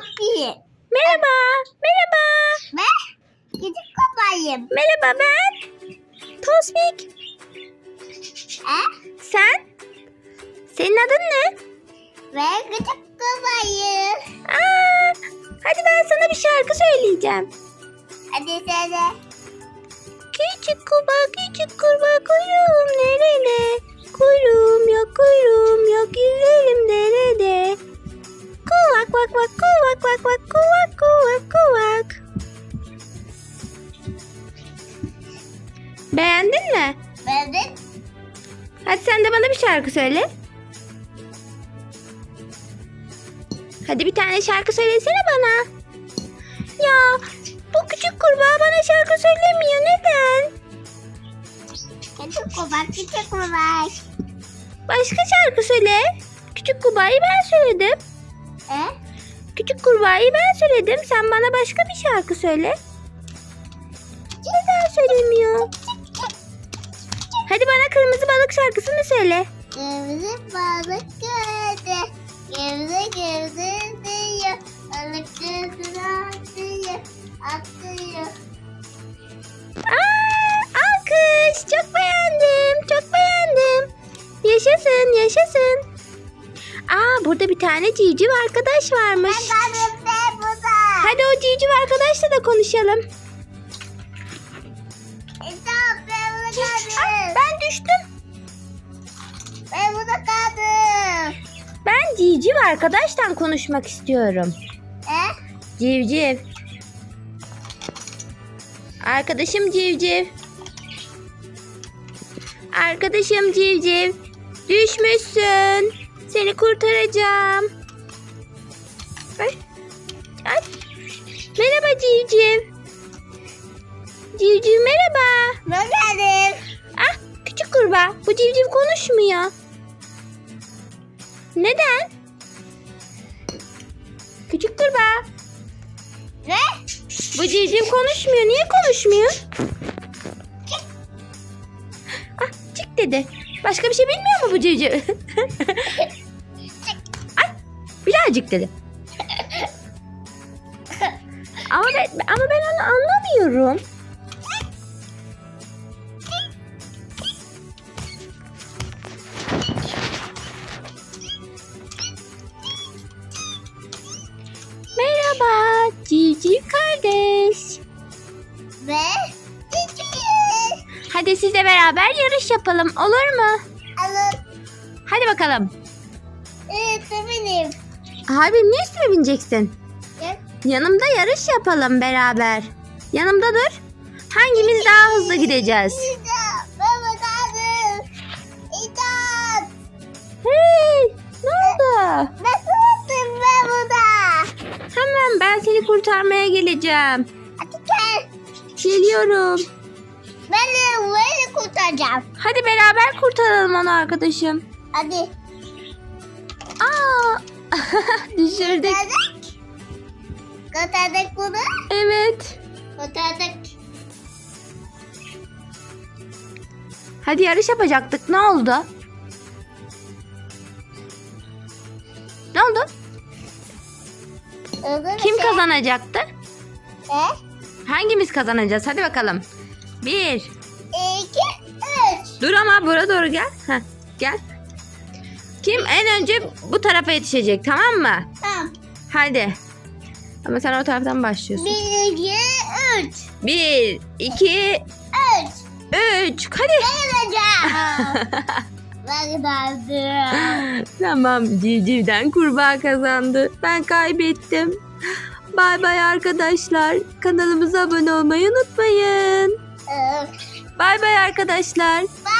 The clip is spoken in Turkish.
kapıyı. Merhaba. Merhaba. Ve küçük kapayım. Merhaba ben. Tosbik. E? Sen? Senin adın ne? Ve küçük kapayı. Aa, hadi ben sana bir şarkı söyleyeceğim. Hadi söyle. Küçük kurbağa küçük kurbağa kuyruğum nerede? Kuyruğum Kuvak vak vak kuvak vak vak kuvak kuvak kuvak. Beğendin mi? Beğendin? Hadi sen de bana bir şarkı söyle. Hadi bir tane şarkı söylesene bana. Ya bu küçük kurbağa bana şarkı söylemiyor. Neden? Küçük kubak, küçük kubak. Başka şarkı söyle. Küçük kurbağayı ben söyledim. E? Küçük kurbağayı ben söyledim. Sen bana başka bir şarkı söyle. Neden söylemiyor? Hadi bana kırmızı balık şarkısını söyle. Kırmızı balık gördü. Kırmızı kırmızı diyor. Balık gözünü atıyor. Atıyor. Aa, alkış. Çok beğendim. Çok beğendim. Yaşasın, yaşasın. Aa, burada bir tane civciv arkadaş varmış. Hadi o civciv arkadaşla da konuşalım. Ay, kaldım. ben düştüm. Ben burada kaldım. Ben civciv arkadaştan konuşmak istiyorum. E? Civciv. Arkadaşım civciv. Arkadaşım civciv. Düşmüşsün. Seni kurtaracağım. Ay. Ay. Merhaba civciv. Civciv merhaba. Geldim. Ah küçük kurbağa. Bu civciv konuşmuyor. Neden? Küçük kurbağa. Ne? Bu civciv konuşmuyor. Niye konuşmuyor? Ah çık dedi. Başka bir şey bilmiyor mu bu civciv? Birazcık dedi. Ama ben, ama ben onu anlamıyorum. Merhaba civciv kardeş. Ve çiçeği. Hadi sizle beraber yarış yapalım olur mu? Alın. Hadi bakalım. Evet benim. Abi niye üstüme bineceksin? Gel. Yanımda yarış yapalım beraber. Yanımda dur. Hangimiz daha hızlı gideceğiz? Hey, ne oldu? Nasıl oldum ben burada? Hemen ben seni kurtarmaya geleceğim. Hadi gel. Geliyorum. Ben de böyle kurtaracağım. Hadi beraber kurtaralım onu arkadaşım. Hadi. Aa, düşürdük. Kurtardık. Kurtardık bunu. Evet. Kurtardık. Hadi yarış yapacaktık. Ne oldu? Ne oldu? Mu Kim şey? kazanacaktı? E? Hangimiz kazanacağız? Hadi bakalım. Bir. İki, üç. Dur ama buraya doğru gel. Heh, gel. Kim en önce bu tarafa yetişecek tamam mı? Tamam. Hadi. Ama sen o taraftan başlıyorsun. Bir, iki, üç. Bir, iki, Üç. üç. Hadi. Kazanacağım. ben kazandım. tamam civcivden kurbağa kazandı. Ben kaybettim. Bay bay arkadaşlar. Kanalımıza abone olmayı unutmayın. Ee, Bay bay arkadaşlar. Bye.